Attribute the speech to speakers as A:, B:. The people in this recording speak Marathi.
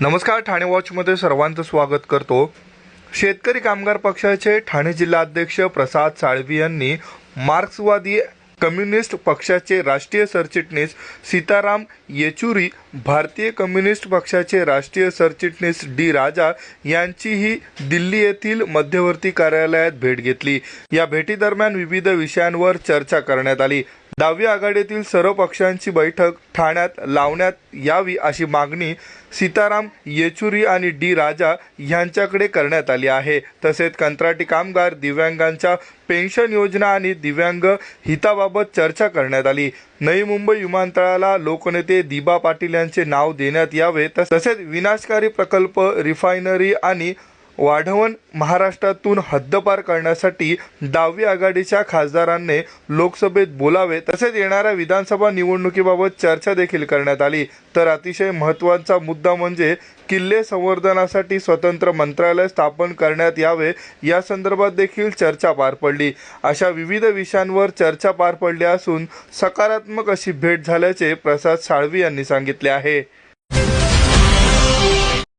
A: नमस्कार ठाणे वॉचमध्ये सर्वांचं स्वागत करतो. शेतकरी कामगार पक्षाचे ठाणे जिल्हाध्यक्ष प्रसाद साळवी यांनी मार्क्सवादी कम्युनिस्ट पक्षाचे राष्ट्रीय सरचिटणीस सीताराम येचुरी भारतीय कम्युनिस्ट पक्षाचे राष्ट्रीय सरचिटणीस डी राजा यांचीही दिल्ली येथील मध्यवर्ती कार्यालयात भेट घेतली. या भेटीदरम्यान विविध विषयांवर चर्चा करण्यात आली. दहावी आघाडीतील सर्व पक्षांची बैठक ठाण्यात लावण्यात यावी अशी मागणी सीताराम येचुरी आणि डी राजा यांच्याकडे करण्यात आली आहे. तसेच कंत्राटी कामगार दिव्यांगांच्या पेन्शन योजना आणि दिव्यांग हिताबाबत चर्चा करण्यात आली. नवी मुंबई विमानतळाला लोकनेते दिबा पाटील यांचे नाव देण्यात यावे. तसेच विनाशकारी प्रकल्प रिफायनरी आणि वाढवण महाराष्ट्रातून हद्दपार करण्यासाठी डावी आघाडीच्या खासदारांनी लोकसभेत बोलावे तसेच येणाऱ्या विधानसभा निवडणुकीबाबत चर्चा देखील करण्यात आली. तर अतिशय महत्त्वाचा मुद्दा म्हणजे किल्ले संवर्धनासाठी स्वतंत्र मंत्रालय स्थापन करण्यात यावे या संदर्भात देखील चर्चा पार पडली. अशा विविध विषयांवर चर्चा पार पडली असून सकारात्मक अशी भेट झाल्याचे प्रसाद साळवी यांनी सांगितले आहे.